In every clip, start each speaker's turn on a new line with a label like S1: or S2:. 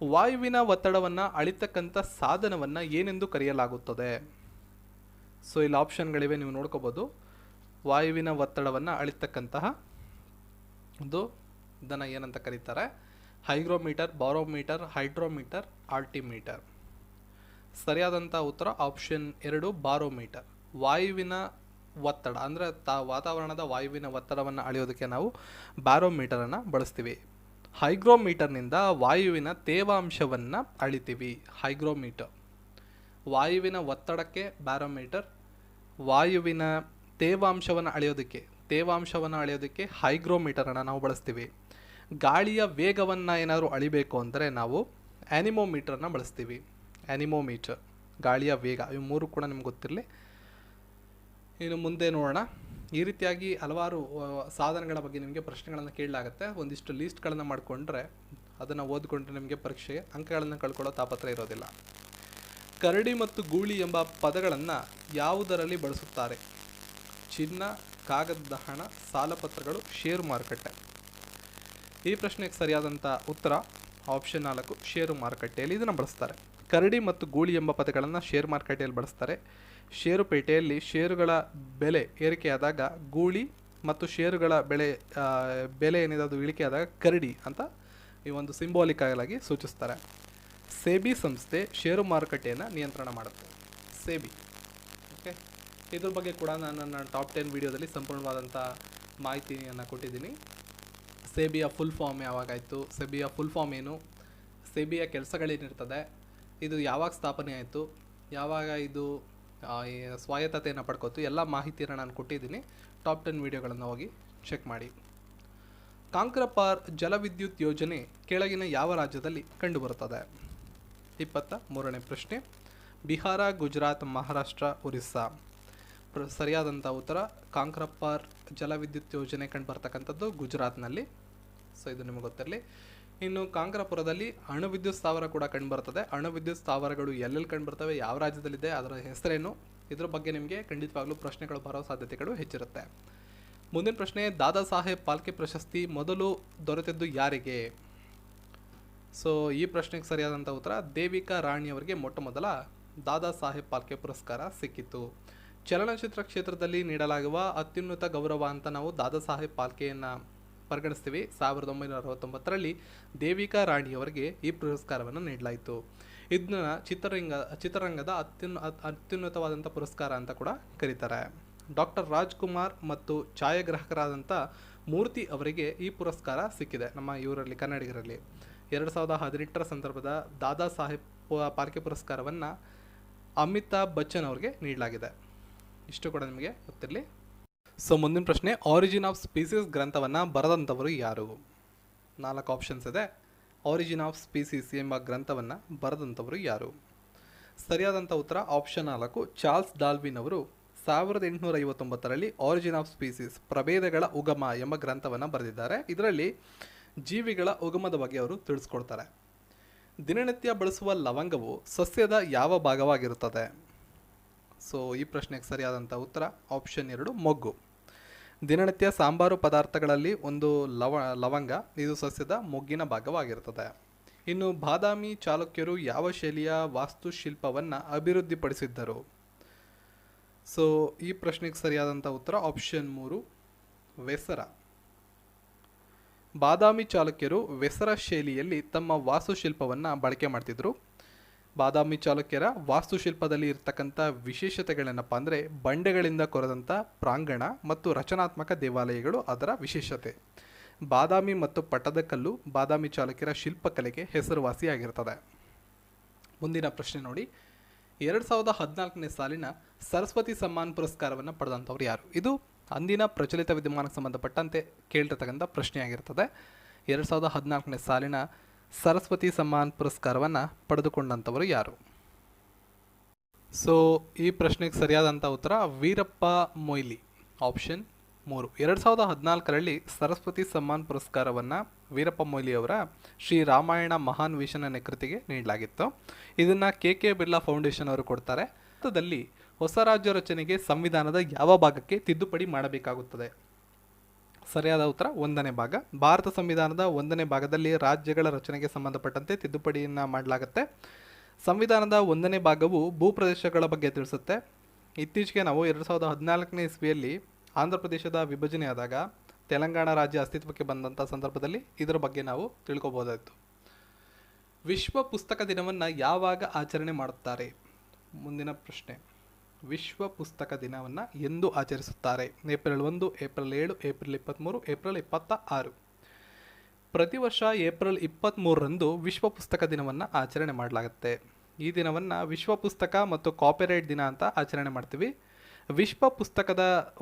S1: ವಾಯುವಿನ ಒತ್ತಡವನ್ನು ಅಳಿತಕ್ಕಂಥ ಸಾಧನವನ್ನು ಏನೆಂದು ಕರೆಯಲಾಗುತ್ತದೆ? ಸೊ ಇಲ್ಲಿ ಆಪ್ಷನ್ಗಳಿವೆ ನೀವು ನೋಡ್ಕೋಬೋದು. ವಾಯುವಿನ ಒತ್ತಡವನ್ನು ಅಳಿತಕ್ಕಂತಹ ಒಂದು ಇದನ್ನು ಏನಂತ ಕರೀತಾರೆ? Hygrometer, barometer, hydrometer, altimeter. ಸರಿಯಾದಂಥ ಉತ್ತರ ಆಪ್ಷನ್ ಎರಡು, ಬಾರೋಮೀಟರ್. ವಾಯುವಿನ ಒತ್ತಡ, ಅಂದರೆ ತಾ, ವಾತಾವರಣದ ವಾಯುವಿನ ಒತ್ತಡವನ್ನು ಅಳೆಯೋದಕ್ಕೆ ನಾವು ಬ್ಯಾರೋಮೀಟರನ್ನು ಬಳಸ್ತೀವಿ. ಹೈಗ್ರೋಮೀಟರ್ನಿಂದ ವಾಯುವಿನ ತೇವಾಂಶವನ್ನು ಅಳಿತೀವಿ. ಹೈಗ್ರೋಮೀಟರ್. ವಾಯುವಿನ ಒತ್ತಡಕ್ಕೆ ಬ್ಯಾರೋಮೀಟರ್. ವಾಯುವಿನ ತೇವಾಂಶವನ್ನು ಅಳೆಯೋದಕ್ಕೆ ತೇವಾಂಶವನ್ನು ಅಳೆಯೋದಕ್ಕೆ ಹೈಗ್ರೋಮೀಟರನ್ನು ನಾವು ಬಳಸ್ತೀವಿ. ಗಾಳಿಯ ವೇಗವನ್ನು ಏನಾದರೂ ಅಳಿಬೇಕು ಅಂದರೆ ನಾವು ಆ್ಯನಿಮೋಮೀಟರ್ನ ಬಳಸ್ತೀವಿ. ಆ್ಯನಿಮೋಮೀಟರ್ ಗಾಳಿಯ ವೇಗ, ಇವು ಮೂರು ಕೂಡ ನಿಮ್ಗೆ ಗೊತ್ತಿರಲಿ. ಇನ್ನು ಮುಂದೆ ನೋಡೋಣ. ಈ ರೀತಿಯಾಗಿ ಹಲವಾರು ಸಾಧನಗಳ ಬಗ್ಗೆ ನಿಮಗೆ ಪ್ರಶ್ನೆಗಳನ್ನು ಕೇಳಲಾಗುತ್ತೆ. ಒಂದಿಷ್ಟು ಲೀಸ್ಟ್ಗಳನ್ನು ಮಾಡಿಕೊಂಡ್ರೆ ಅದನ್ನು ಓದಿಕೊಂಡ್ರೆ ನಿಮಗೆ ಪರೀಕ್ಷೆಗೆ ಅಂಕಗಳನ್ನು ಕಳ್ಕೊಳ್ಳೋ ತಾಪತ್ರ ಇರೋದಿಲ್ಲ. ಕರಡಿ ಮತ್ತು ಗೂಳಿ ಎಂಬ ಪದಗಳನ್ನು ಯಾವುದರಲ್ಲಿ ಬಳಸುತ್ತಾರೆ? ಚಿನ್ನ ಕಾಗದದ ಹಣ ಸಾಲಪತ್ರಗಳು ಷೇರು ಮಾರುಕಟ್ಟೆ ಈ ಪ್ರಶ್ನೆಗೆ ಸರಿಯಾದಂಥ ಉತ್ತರ ಆಪ್ಷನ್ ನಾಲ್ಕು ಷೇರು ಮಾರುಕಟ್ಟೆಯಲ್ಲಿ ಇದನ್ನು ಬಳಸ್ತಾರೆ. ಕರಡಿ ಮತ್ತು ಗೂಳಿ ಎಂಬ ಪದಗಳನ್ನು ಷೇರು ಮಾರುಕಟ್ಟೆಯಲ್ಲಿ ಬಳಸ್ತಾರೆ. ಷೇರುಪೇಟೆಯಲ್ಲಿ ಷೇರುಗಳ ಬೆಲೆ ಏರಿಕೆಯಾದಾಗ ಗೂಳಿ ಮತ್ತು ಷೇರುಗಳ ಬೆಲೆ ಬೆಲೆ ಏನಿದೆ ಅದು ಇಳಿಕೆಯಾದಾಗ ಕರಡಿ ಅಂತ ಈ ಒಂದು ಸಿಂಬಾಲಿಕ್ ಆಗಿ ಸೂಚಿಸ್ತಾರೆ. ಸೇಬಿ ಸಂಸ್ಥೆ ಷೇರು ಮಾರುಕಟ್ಟೆಯನ್ನು ನಿಯಂತ್ರಣ ಮಾಡುತ್ತೆ. ಸೇಬಿ. ಓಕೆ ಇದ್ರ ಬಗ್ಗೆ ಕೂಡ ನಾನು ನನ್ನ ಟಾಪ್ ಟೆನ್ ವಿಡಿಯೋದಲ್ಲಿ ಸಂಪೂರ್ಣವಾದಂಥ ಮಾಹಿತಿಯನ್ನು ಕೊಟ್ಟಿದ್ದೀನಿ. ಸೆಬಿಯ ಫುಲ್ ಫಾರ್ಮ್ ಯಾವಾಗಾಯಿತು? ಸೆಬಿಯ ಫುಲ್ ಫಾರ್ಮ್ ಏನು? ಸೆಬಿಯ ಕೆಲಸಗಳೇನಿರ್ತದೆ? ಇದು ಯಾವಾಗ ಸ್ಥಾಪನೆ ಆಯಿತು? ಯಾವಾಗ ಇದು ಸ್ವಾಯತ್ತತೆಯನ್ನು ಪಡ್ಕೋತು? ಎಲ್ಲ ಮಾಹಿತಿಯನ್ನು ನಾನು ಕೊಟ್ಟಿದ್ದೀನಿ. ಟಾಪ್ ಟೆನ್ ವಿಡಿಯೋಗಳನ್ನು ಹೋಗಿ ಚೆಕ್ ಮಾಡಿ. ಕಾಂಕ್ರಪಾರ್ ಜಲವಿದ್ಯುತ್ ಯೋಜನೆ ಕೆಳಗಿನ ಯಾವ ರಾಜ್ಯದಲ್ಲಿ ಕಂಡುಬರುತ್ತದೆ? ಇಪ್ಪತ್ತ ಮೂರನೇ ಪ್ರಶ್ನೆ. ಬಿಹಾರ, ಗುಜರಾತ್, ಮಹಾರಾಷ್ಟ್ರ, ಒರಿಸ್ಸಾ. ಸರಿಯಾದಂಥ ಉತ್ತರ. ಕಾಂಕ್ರಪ್ಪಾರ್ ಜಲವಿದ್ಯುತ್ ಯೋಜನೆ ಕಂಡು ಬರ್ತಕ್ಕಂಥದ್ದು ಗುಜರಾತ್ನಲ್ಲಿ. ಸೊ, ಇದು ನಿಮಗೆ ಗೊತ್ತಿರಲಿ. ಇನ್ನು ಕಾಂಕ್ರಪುರದಲ್ಲಿ ಅಣು ವಿದ್ಯುತ್ ಸ್ಥಾವರ ಕೂಡ ಕಂಡುಬರ್ತದೆ ಅಣು ವಿದ್ಯುತ್ ಸ್ಥಾವರಗಳು ಎಲ್ಲೆಲ್ಲಿ ಕಂಡುಬರ್ತವೆ ಯಾವ ರಾಜ್ಯದಲ್ಲಿದೆ, ಅದರ ಹೆಸರೇನು, ಇದ್ರ ಬಗ್ಗೆ ನಿಮಗೆ ಖಂಡಿತವಾಗ್ಲೂ ಪ್ರಶ್ನೆಗಳು ಬರೋ ಸಾಧ್ಯತೆಗಳು ಹೆಚ್ಚಿರುತ್ತೆ. ಮುಂದಿನ ಪ್ರಶ್ನೆ, ದಾದಾ ಸಾಹೇಬ್ ಪಾಲ್ಕೆ ಪ್ರಶಸ್ತಿ ಮೊದಲು ದೊರೆತದ್ದು ಯಾರಿಗೆ? ಸೊ, ಈ ಪ್ರಶ್ನೆಗೆ ಸರಿಯಾದಂಥ ಉತ್ತರ, ದೇವಿಕಾ ರಾಣಿಯವರಿಗೆ ಮೊಟ್ಟ ಮೊದಲ ದಾದಾ ಸಾಹೇಬ್ ಪಾಲ್ಕೆ ಪುರಸ್ಕಾರ ಸಿಕ್ಕಿತು. ಚಲನಚಿತ್ರ ಕ್ಷೇತ್ರದಲ್ಲಿ ನೀಡಲಾಗುವ ಅತ್ಯುನ್ನತ ಗೌರವ ಅಂತ ನಾವು ದಾದಾ ಸಾಹೇಬ್ ಪಾಲ್ಕೆಯನ್ನು ಪರಿಗಣಿಸ್ತೀವಿ. ಸಾವಿರದ ಒಂಬೈನೂರ ಅರವತ್ತೊಂಬತ್ತರಲ್ಲಿ ದೇವಿಕಾ ರಾಣಿಯವರಿಗೆ ಈ ಪುರಸ್ಕಾರವನ್ನು ನೀಡಲಾಯಿತು. ಇದನ್ನ ಚಿತ್ರರಂಗ, ಚಿತ್ರರಂಗದ ಅತ್ಯುನ್ನ ಅತ್- ಅತ್ಯುನ್ನತವಾದಂಥ ಪುರಸ್ಕಾರ ಅಂತ ಕೂಡ ಕರೀತಾರೆ. ಡಾಕ್ಟರ್ ರಾಜ್ಕುಮಾರ್ ಮತ್ತು ಛಾಯಾಗ್ರಾಹಕರಾದಂಥ ಮೂರ್ತಿ ಅವರಿಗೆ ಈ ಪುರಸ್ಕಾರ ಸಿಕ್ಕಿದೆ ನಮ್ಮ ಇವರಲ್ಲಿ ಕನ್ನಡಿಗರಲ್ಲಿ. ಎರಡು ಸಾವಿರದ ಹದಿನೆಂಟರ ಸಂದರ್ಭದ ದಾದಾ ಸಾಹೇಬ್ ಪಾಲ್ಕೆ ಪುರಸ್ಕಾರವನ್ನು ಅಮಿತಾಬ್ ಬಚ್ಚನ್ ಅವರಿಗೆ ನೀಡಲಾಗಿದೆ. ಇಷ್ಟು ಕೂಡ ನಿಮಗೆ ಗೊತ್ತಿರಲಿ. ಸೊ ಮುಂದಿನ ಪ್ರಶ್ನೆ ಆರಿಜಿನ್ ಆಫ್ ಸ್ಪೀಸೀಸ್ ಗ್ರಂಥವನ್ನು ಬರೆದಂಥವರು ಯಾರು? ನಾಲ್ಕು ಆಪ್ಷನ್ಸ್ ಇದೆ. ಆರಿಜಿನ್ ಆಫ್ ಸ್ಪೀಸೀಸ್ ಎಂಬ ಗ್ರಂಥವನ್ನು ಬರೆದಂಥವರು ಯಾರು? ಸರಿಯಾದಂಥ ಉತ್ತರ ಆಪ್ಷನ್ ನಾಲ್ಕು, ಚಾರ್ಲ್ಸ್ ಡಾಲ್ವಿನ್ ಅವರು ಸಾವಿರದ ಎಂಟುನೂರ ಐವತ್ತೊಂಬತ್ತರಲ್ಲಿ ಆರಿಜಿನ್ ಆಫ್ ಸ್ಪೀಸೀಸ್ ಪ್ರಭೇದಗಳ ಉಗಮ ಎಂಬ ಗ್ರಂಥವನ್ನು ಬರೆದಿದ್ದಾರೆ. ಇದರಲ್ಲಿ ಜೀವಿಗಳ ಉಗಮದ ಬಗ್ಗೆ ಅವರು ತಿಳಿಸ್ಕೊಡ್ತಾರೆ. ದಿನನಿತ್ಯ ಬಳಸುವ ಲವಂಗವು ಸಸ್ಯದ ಯಾವ ಭಾಗವಾಗಿರುತ್ತದೆ? ಸೊ ಈ ಪ್ರಶ್ನೆಗೆ ಸರಿಯಾದಂಥ ಉತ್ತರ ಆಪ್ಷನ್ ಎರಡು, ಮೊಗ್ಗು. ದಿನನಿತ್ಯ ಸಾಂಬಾರು ಪದಾರ್ಥಗಳಲ್ಲಿ ಒಂದು ಲವ, ಲವಂಗ, ಇದು ಸಸ್ಯದ ಮೊಗ್ಗಿನ ಭಾಗವಾಗಿರುತ್ತದೆ. ಇನ್ನು ಬಾದಾಮಿ ಚಾಲುಕ್ಯರು ಯಾವ ಶೈಲಿಯ ವಾಸ್ತುಶಿಲ್ಪವನ್ನು ಅಭಿವೃದ್ಧಿಪಡಿಸಿದ್ದರು? ಸೊ ಈ ಪ್ರಶ್ನೆಗೆ ಸರಿಯಾದಂಥ ಉತ್ತರ ಆಪ್ಷನ್ ಮೂರು, ವೆಸರ. ಬಾದಾಮಿ ಚಾಲುಕ್ಯರು ವೆಸರ ಶೈಲಿಯಲ್ಲಿ ತಮ್ಮ ವಾಸ್ತುಶಿಲ್ಪವನ್ನು ಬಳಕೆ ಮಾಡ್ತಿದ್ರು. ಬಾದಾಮಿ ಚಾಲುಕ್ಯರ ವಾಸ್ತುಶಿಲ್ಪದಲ್ಲಿ ಇರತಕ್ಕಂಥ ವಿಶೇಷತೆಗಳೇನಪ್ಪ ಅಂದರೆ ಬಂಡೆಗಳಿಂದ ಕೊರೆದಂಥ ಪ್ರಾಂಗಣ ಮತ್ತು ರಚನಾತ್ಮಕ ದೇವಾಲಯಗಳು ಅದರ ವಿಶೇಷತೆ. ಬಾದಾಮಿ ಮತ್ತು ಪಟ್ಟದಕಲ್ಲು ಬಾದಾಮಿ ಚಾಲುಕ್ಯರ ಶಿಲ್ಪಕಲೆಗೆ ಹೆಸರುವಾಸಿಯಾಗಿರ್ತದೆ. ಮುಂದಿನ ಪ್ರಶ್ನೆ ನೋಡಿ. ಎರಡು ಸಾವಿರದ ಹದಿನಾಲ್ಕನೇ ಸಾಲಿನ ಸರಸ್ವತಿ ಸಮ್ಮಾನ್ ಪುರಸ್ಕಾರವನ್ನು ಪಡೆದಂಥವ್ರು ಯಾರು? ಇದು ಅಂದಿನ ಪ್ರಚಲಿತ ವಿದ್ಯಮಾನಕ್ಕೆ ಸಂಬಂಧಪಟ್ಟಂತೆ ಕೇಳಿರ್ತಕ್ಕಂಥ ಪ್ರಶ್ನೆಯಾಗಿರ್ತದೆ. ಎರಡು ಸಾವಿರದ ಹದಿನಾಲ್ಕನೇ ಸಾಲಿನ ಸರಸ್ವತಿ ಸಮ್ಮಾನ್ ಪುರಸ್ಕಾರವನ್ನು ಪಡೆದುಕೊಂಡಂಥವರು ಯಾರು? ಸೊ ಈ ಪ್ರಶ್ನೆಗೆ ಸರಿಯಾದಂಥ ಉತ್ತರ ವೀರಪ್ಪ ಮೊಯ್ಲಿ. ಆಪ್ಷನ್ ಮೂರು. ಎರಡು ಸಾವಿರದ ಹದಿನಾಲ್ಕರಲ್ಲಿ ಸರಸ್ವತಿ ಸಮ್ಮಾನ್ ಪುರಸ್ಕಾರವನ್ನು ವೀರಪ್ಪ ಮೊಯ್ಲಿ ಅವರ ಶ್ರೀ ರಾಮಾಯಣ ಮಹಾನ್ ವೀಶನ ಕೃತಿಗೆ ನೀಡಲಾಗಿತ್ತು. ಇದನ್ನು ಕೆ ಕೆ ಬಿರ್ಲಾ ಫೌಂಡೇಶನ್ ಅವರು ಕೊಡ್ತಾರೆ. ಹೊಸ ರಾಜ್ಯ ರಚನೆಗೆ ಸಂವಿಧಾನದ ಯಾವ ಭಾಗಕ್ಕೆ ತಿದ್ದುಪಡಿ ಮಾಡಬೇಕಾಗುತ್ತದೆ? ಸರಿಯಾದ ಉತ್ತರ, ಒಂದನೇ ಭಾಗ. ಭಾರತ ಸಂವಿಧಾನದ ಒಂದನೇ ಭಾಗದಲ್ಲಿ ರಾಜ್ಯಗಳ ರಚನೆಗೆ ಸಂಬಂಧಪಟ್ಟಂತೆ ತಿದ್ದುಪಡಿಯನ್ನು ಮಾಡಲಾಗುತ್ತೆ. ಸಂವಿಧಾನದ ಒಂದನೇ ಭಾಗವು ಭೂಪ್ರದೇಶಗಳ ಬಗ್ಗೆ ತಿಳಿಸುತ್ತೆ. ಇತ್ತೀಚೆಗೆ ನಾವು ಎರಡು ಸಾವಿರದ ಹದಿನಾಲ್ಕನೇ ಇಸ್ವಿಯಲ್ಲಿ ಆಂಧ್ರ ಪ್ರದೇಶದ ವಿಭಜನೆ ಆದಾಗ ತೆಲಂಗಾಣ ರಾಜ್ಯ ಅಸ್ತಿತ್ವಕ್ಕೆ ಬಂದಂಥ ಸಂದರ್ಭದಲ್ಲಿ ಇದರ ಬಗ್ಗೆ ನಾವು ತಿಳ್ಕೊಬೋದಾಯಿತು. ವಿಶ್ವ ಪುಸ್ತಕ ದಿನವನ್ನು ಯಾವಾಗ ಆಚರಣೆ ಮಾಡುತ್ತಾರೆ? ಮುಂದಿನ ಪ್ರಶ್ನೆ. ವಿಶ್ವ ಪುಸ್ತಕ ದಿನವನ್ನು ಎಂದು ಆಚರಿಸುತ್ತಾರೆ. ಏಪ್ರಿಲ್ ಒಂದು, ಏಪ್ರಿಲ್ ಏಳು, ಏಪ್ರಿಲ್ ಇಪ್ಪತ್ತ್ಮೂರು ಏಪ್ರಿಲ್ ಇಪ್ಪತ್ತ ಆರು ಪ್ರತಿ ವರ್ಷ ಏಪ್ರಿಲ್ ಇಪ್ಪತ್ತ್ಮೂರರಂದು ವಿಶ್ವ ಪುಸ್ತಕ ದಿನವನ್ನು ಆಚರಣೆ ಮಾಡಲಾಗುತ್ತೆ. ಈ ದಿನವನ್ನು ವಿಶ್ವ ಪುಸ್ತಕ ಮತ್ತು ಕಾಪಿರೈಟ್ ದಿನ ಅಂತ ಆಚರಣೆ ಮಾಡ್ತೀವಿ. ವಿಶ್ವ ಪುಸ್ತಕದ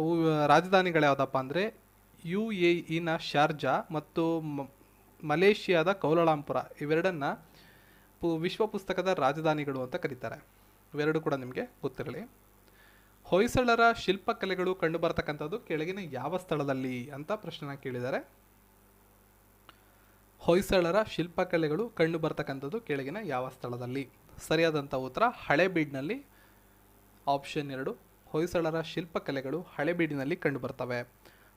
S1: ರಾಜಧಾನಿಗಳು ಯಾವುದಪ್ಪ ಅಂದರೆ ಯು ಎ ಇನ ಶಾರ್ಜಾ ಮತ್ತು ಮಲೇಷಿಯಾದ ಕೌಲಾಲಂಪುರ. ಇವೆರಡನ್ನ ಪು, ವಿಶ್ವ ಪುಸ್ತಕದ ರಾಜಧಾನಿಗಳು ಅಂತ ಕರೀತಾರೆ. ಇವೆರಡು ಕೂಡ ನಿಮಗೆ ಗೊತ್ತಿರಲಿ. ಹೊಯ್ಸಳರ ಶಿಲ್ಪಕಲೆಗಳು ಕಂಡುಬರ್ತಕ್ಕಂಥದ್ದು ಕೆಳಗಿನ ಯಾವ ಸ್ಥಳದಲ್ಲಿ ಅಂತ ಪ್ರಶ್ನೆನ ಕೇಳಿದ್ದಾರೆ. ಹೊಯ್ಸಳರ ಶಿಲ್ಪಕಲೆಗಳು ಕಂಡು ಬರ್ತಕ್ಕಂಥದ್ದು ಕೆಳಗಿನ ಯಾವ ಸ್ಥಳದಲ್ಲಿ? ಸರಿಯಾದಂಥ ಉತ್ತರ, ಹಳೆಬೀಡ್ನಲ್ಲಿ ಆಪ್ಷನ್ ಎರಡು, ಹೊಯ್ಸಳರ ಶಿಲ್ಪಕಲೆಗಳು ಹಳೆಬೀಡಿನಲ್ಲಿ ಕಂಡು ಬರ್ತವೆ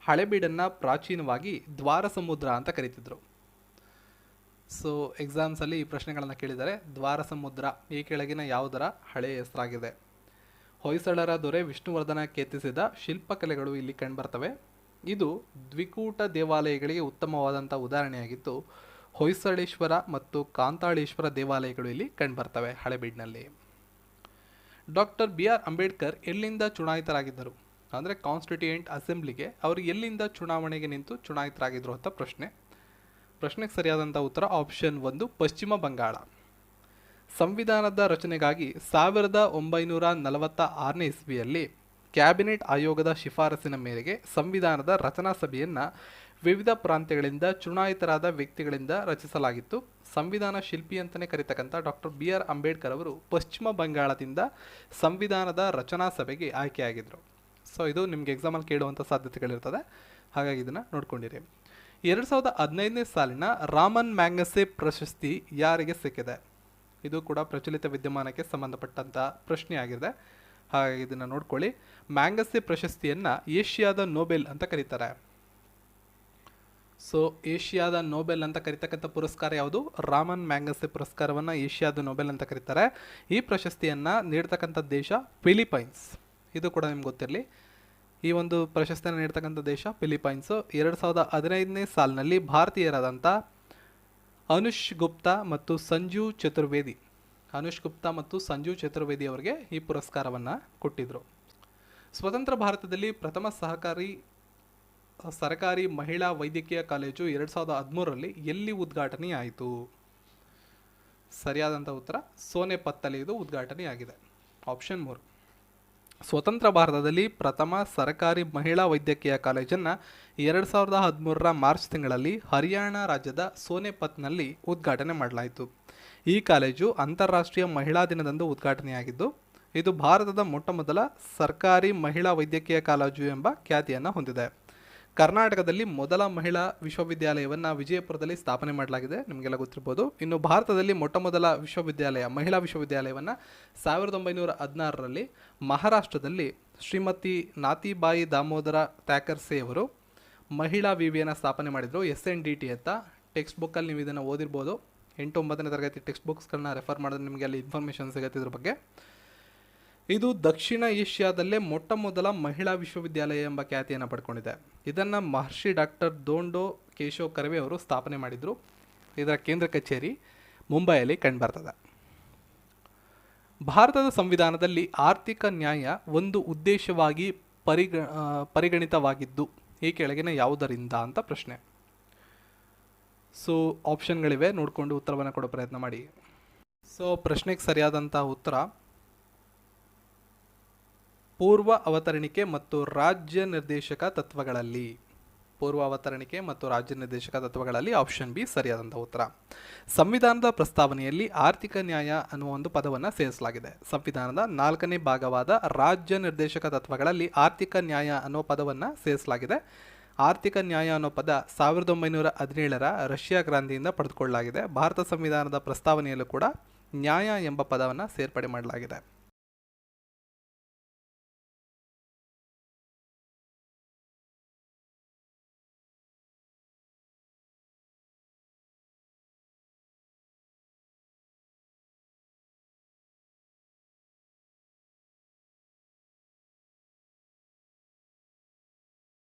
S1: ಹಳೆಬೀಡನ್ನು ಪ್ರಾಚೀನವಾಗಿ ದ್ವಾರ ಸಮುದ್ರ ಅಂತ ಕರೀತಿದ್ರು. ಸೊ ಎಕ್ಸಾಮ್ಸಲ್ಲಿ ಈ ಪ್ರಶ್ನೆಗಳನ್ನು ಕೇಳಿದರೆ ದ್ವಾರ ಸಮುದ್ರ ಈ ಕೆಳಗಿನ ಯಾವುದರ ಹಳೆಯ ಹೆಸರಾಗಿದೆ? ಹೊಯ್ಸಳರ ದೊರೆ ವಿಷ್ಣುವರ್ಧನ ಕೆತ್ತಿಸಿದ ಶಿಲ್ಪಕಲೆಗಳು ಇಲ್ಲಿ ಕಂಡುಬರ್ತವೆ. ಇದು ದ್ವಿಕೂಟ ದೇವಾಲಯಗಳಿಗೆ ಉತ್ತಮವಾದಂಥ ಉದಾಹರಣೆಯಾಗಿದ್ದು ಹೊಯ್ಸಳೇಶ್ವರ ಮತ್ತು ಕಾಂತಾಳೇಶ್ವರ ದೇವಾಲಯಗಳು ಇಲ್ಲಿ ಕಂಡುಬರ್ತವೆ ಹಳೆಬೀಡಿನಲ್ಲಿ. ಡಾಕ್ಟರ್ ಬಿ ಆರ್ ಅಂಬೇಡ್ಕರ್ ಎಲ್ಲಿಂದ ಚುನಾಯಿತರಾಗಿದ್ದರು? ಅಂದರೆ ಕಾನ್ಸ್ಟಿಟ್ಯೂಯೆಂಟ್ ಅಸೆಂಬ್ಲಿಗೆ ಅವರು ಎಲ್ಲಿಂದ ಚುನಾವಣೆಗೆ ನಿಂತು ಚುನಾಯಿತರಾಗಿದ್ದರು ಅಂತ ಪ್ರಶ್ನೆ. ಪ್ರಶ್ನೆಗೆ ಸರಿಯಾದಂಥ ಉತ್ತರ ಆಪ್ಷನ್ ಒಂದು ಪಶ್ಚಿಮ ಬಂಗಾಳ. ಸಂವಿಧಾನದ ರಚನೆಗಾಗಿ ಸಾವಿರದ ಒಂಬೈನೂರ ನಲವತ್ತ ಆರನೇ ಇಸ್ವಿಯಲ್ಲಿ ಕ್ಯಾಬಿನೆಟ್ ಆಯೋಗದ ಶಿಫಾರಸಿನ ಮೇರೆಗೆ ಸಂವಿಧಾನದ ರಚನಾ ಸಭೆಯನ್ನು ವಿವಿಧ ಪ್ರಾಂತ್ಯಗಳಿಂದ ಚುನಾಯಿತರಾದ ವ್ಯಕ್ತಿಗಳಿಂದ ರಚಿಸಲಾಗಿತ್ತು. ಸಂವಿಧಾನ ಶಿಲ್ಪಿ ಅಂತಲೇ ಕರೀತಕ್ಕಂಥ ಡಾಕ್ಟರ್ ಬಿ ಆರ್ ಅಂಬೇಡ್ಕರ್ ಅವರು ಪಶ್ಚಿಮ ಬಂಗಾಳದಿಂದ ಸಂವಿಧಾನದ ರಚನಾ ಸಭೆಗೆ ಆಯ್ಕೆಯಾಗಿದ್ದರು ಸೊ ಇದು ನಿಮಗೆ ಎಕ್ಸಾಮಲ್ಲಿ ಕೇಳುವಂಥ ಸಾಧ್ಯತೆಗಳಿರ್ತದೆ. ಹಾಗಾಗಿ ಇದನ್ನು ನೋಡ್ಕೊಂಡಿರಿ. ಎರಡು ಸಾವಿರದ ಹದಿನೈದನೇ ಸಾಲಿನ ರಾಮನ್ ಮ್ಯಾಗ್ನಸೆ ಪ್ರಶಸ್ತಿ ಯಾರಿಗೆ ಸಿಕ್ಕಿದೆ? ಇದು ಕೂಡ ಪ್ರಚಲಿತ ವಿದ್ಯಮಾನಕ್ಕೆ ಸಂಬಂಧಪಟ್ಟಂಥ ಪ್ರಶ್ನೆಯಾಗಿದೆ. ಹಾಗಾಗಿ ಇದನ್ನು ನೋಡ್ಕೊಳ್ಳಿ. ಮ್ಯಾಂಗಸೆ ಪ್ರಶಸ್ತಿಯನ್ನು ಏಷ್ಯಾದ ನೋಬೆಲ್ ಅಂತ ಕರೀತಾರೆ. ಸೊ ಏಷ್ಯಾದ ನೋಬೆಲ್ ಅಂತ ಕರಿತಕ್ಕಂಥ ಪುರಸ್ಕಾರ ಯಾವುದು? ರಾಮನ್ ಮ್ಯಾಂಗಸೆ ಪುರಸ್ಕಾರವನ್ನು ಏಷ್ಯಾದ ನೋಬೆಲ್ ಅಂತ ಕರೀತಾರೆ. ಈ ಪ್ರಶಸ್ತಿಯನ್ನು ನೀಡ್ತಕ್ಕಂಥ ದೇಶ ಫಿಲಿಪೈನ್ಸ್. ಇದು ಕೂಡ ನಿಮ್ಗೆ ಗೊತ್ತಿರಲಿ. ಈ ಒಂದು ಪ್ರಶಸ್ತಿಯನ್ನು ನೀಡ್ತಕ್ಕಂಥ ದೇಶ ಫಿಲಿಪೈನ್ಸು. ಎರಡು ಸಾವಿರದ ಹದಿನೈದನೇ ಸಾಲಿನಲ್ಲಿ ಭಾರತೀಯರಾದಂಥ ಅನುಷ್ ಗುಪ್ತಾ ಮತ್ತು ಸಂಜು ಚತುರ್ವೇದಿ. ಅನುಷ್ ಗುಪ್ತಾ ಮತ್ತು ಸಂಜು ಚತುರ್ವೇದಿ ಅವರಿಗೆ ಈ ಪುರಸ್ಕಾರವನ್ನು ಕೊಟ್ಟಿದ್ದರು ಸ್ವತಂತ್ರ ಭಾರತದಲ್ಲಿ ಪ್ರಥಮ ಸಹಕಾರಿ, ಸರ್ಕಾರಿ ಮಹಿಳಾ ವೈದ್ಯಕೀಯ ಕಾಲೇಜು ಎರಡು ಸಾವಿರದ ಹದಿಮೂರರಲ್ಲಿ ಎಲ್ಲಿ ಉದ್ಘಾಟನೆಯಾಯಿತು ಸರಿಯಾದಂಥ ಉತ್ತರ ಸೋನೆಪತ್ತಲ್ಲಿ ಇದು ಉದ್ಘಾಟನೆಯಾಗಿದೆ. ಆಪ್ಷನ್ ಮೂರು. ಸ್ವತಂತ್ರ ಭಾರತದಲ್ಲಿ ಪ್ರಥಮ ಸರ್ಕಾರಿ ಮಹಿಳಾ ವೈದ್ಯಕೀಯ ಕಾಲೇಜನ್ನು ಎರಡು ಸಾವಿರದ ಹದಿಮೂರರ ಮಾರ್ಚ್ ತಿಂಗಳಲ್ಲಿ ಹರಿಯಾಣ ರಾಜ್ಯದ ಸೋನೆಪತ್ನಲ್ಲಿ ಉದ್ಘಾಟನೆ ಮಾಡಲಾಯಿತು. ಈ ಕಾಲೇಜು ಅಂತಾರಾಷ್ಟ್ರೀಯ ಮಹಿಳಾ ದಿನದಂದು ಉದ್ಘಾಟನೆಯಾಗಿದ್ದು, ಇದು ಭಾರತದ ಮೊಟ್ಟಮೊದಲ ಸರ್ಕಾರಿ ಮಹಿಳಾ ವೈದ್ಯಕೀಯ ಕಾಲೇಜು ಎಂಬ ಖ್ಯಾತಿಯನ್ನು ಹೊಂದಿದೆ. ಕರ್ನಾಟಕದಲ್ಲಿ ಮೊದಲ ಮಹಿಳಾ ವಿಶ್ವವಿದ್ಯಾಲಯವನ್ನು ವಿಜಯಪುರದಲ್ಲಿ ಸ್ಥಾಪನೆ ಮಾಡಲಾಗಿದೆ. ನಿಮಗೆಲ್ಲ ಗೊತ್ತಿರ್ಬೋದು. ಇನ್ನು ಭಾರತದಲ್ಲಿ ಮೊಟ್ಟಮೊದಲ ವಿಶ್ವವಿದ್ಯಾಲಯ, ಮಹಿಳಾ ವಿಶ್ವವಿದ್ಯಾಲಯವನ್ನು ಸಾವಿರದ ಒಂಬೈನೂರ ಹದಿನಾರರಲ್ಲಿ ಮಹಾರಾಷ್ಟ್ರದಲ್ಲಿ ಶ್ರೀಮತಿ ನಾತಿಬಾಯಿ ದಾಮೋದರ ಥ್ಯಾಕರ್ಸೆ ಅವರು ಮಹಿಳಾ ವಿವಿಯನ್ನು ಸ್ಥಾಪನೆ ಮಾಡಿದರು. ಎಸ್ ಎನ್ ಡಿ ಟಿ ಅಂತ. ಟೆಕ್ಸ್ಟ್ ಬುಕ್ಕಲ್ಲಿ ನೀವು ಇದನ್ನು ಓದಿರ್ಬೋದು. ಎಂಟು ಒಂಬತ್ತನೇ ತರಗತಿ ಟೆಕ್ಸ್ಟ್ ಬುಕ್ಸ್ಗಳನ್ನ ರೆಫರ್ ಮಾಡಿದ್ರೆ ನಿಮಗೆ ಅಲ್ಲಿ ಇನ್ಫಾರ್ಮೇಷನ್ ಸಿಗುತ್ತೆ ಇದ್ರ ಬಗ್ಗೆ. ಇದು ದಕ್ಷಿಣ ಏಷ್ಯಾದಲ್ಲೇ ಮೊಟ್ಟ ಮೊದಲ ಮಹಿಳಾ ವಿಶ್ವವಿದ್ಯಾಲಯ ಎಂಬ ಖ್ಯಾತಿಯನ್ನು ಪಡ್ಕೊಂಡಿದೆ. ಇದನ್ನು ಮಹರ್ಷಿ ಡಾಕ್ಟರ್ ದೋಂಡೋ ಕೇಶವ್ ಕರ್ವೆ ಅವರು ಸ್ಥಾಪನೆ ಮಾಡಿದರು. ಇದರ ಕೇಂದ್ರ ಕಚೇರಿ ಮುಂಬೈಯಲ್ಲಿ ಕಂಡುಬರ್ತದೆ ಭಾರತದ ಸಂವಿಧಾನದಲ್ಲಿ ಆರ್ಥಿಕ ನ್ಯಾಯ ಒಂದು ಉದ್ದೇಶವಾಗಿ ಪರಿಗ ಪರಿಗಣಿತವಾಗಿದ್ದು, ಈ ಕೆಳಗಿನ ಯಾವುದರಿಂದ ಅಂತ ಪ್ರಶ್ನೆ. ಸೊ ಆಪ್ಷನ್ಗಳಿವೆ ನೋಡಿಕೊಂಡು ಉತ್ತರವನ್ನು ಕೊಡೋ ಪ್ರಯತ್ನ ಮಾಡಿ. ಸೊ, ಪ್ರಶ್ನೆಗೆ ಸರಿಯಾದಂಥ ಉತ್ತರ ಪೂರ್ವ ಅವತರಣಿಕೆ ಮತ್ತು ರಾಜ್ಯ ನಿರ್ದೇಶಕ ತತ್ವಗಳಲ್ಲಿ. ಪೂರ್ವ ಅವತರಣಿಕೆ ಮತ್ತು ರಾಜ್ಯ ನಿರ್ದೇಶಕ ತತ್ವಗಳಲ್ಲಿ ಆಪ್ಷನ್ ಬಿ ಸರಿಯಾದಂಥ ಉತ್ತರ. ಸಂವಿಧಾನದ ಪ್ರಸ್ತಾವನೆಯಲ್ಲಿ ಆರ್ಥಿಕ ನ್ಯಾಯ ಅನ್ನುವ ಒಂದು ಪದವನ್ನು ಸೇರಿಸಲಾಗಿದೆ. ಸಂವಿಧಾನದ ನಾಲ್ಕನೇ ಭಾಗವಾದ ರಾಜ್ಯ ನಿರ್ದೇಶಕ ತತ್ವಗಳಲ್ಲಿ ಆರ್ಥಿಕ ನ್ಯಾಯ ಅನ್ನೋ ಪದವನ್ನು ಸೇರಿಸಲಾಗಿದೆ. ಆರ್ಥಿಕ ನ್ಯಾಯ ಅನ್ನೋ ಪದ ಸಾವಿರದ ಒಂಬೈನೂರ ಹದಿನೇಳರ ರಷ್ಯಾ ಕ್ರಾಂತಿಯಿಂದ ಪಡೆದುಕೊಳ್ಳಲಾಗಿದೆ. ಭಾರತ ಸಂವಿಧಾನದ ಪ್ರಸ್ತಾವನೆಯಲ್ಲೂ ಕೂಡ ನ್ಯಾಯ ಎಂಬ ಪದವನ್ನು ಸೇರ್ಪಡೆ ಮಾಡಲಾಗಿದೆ.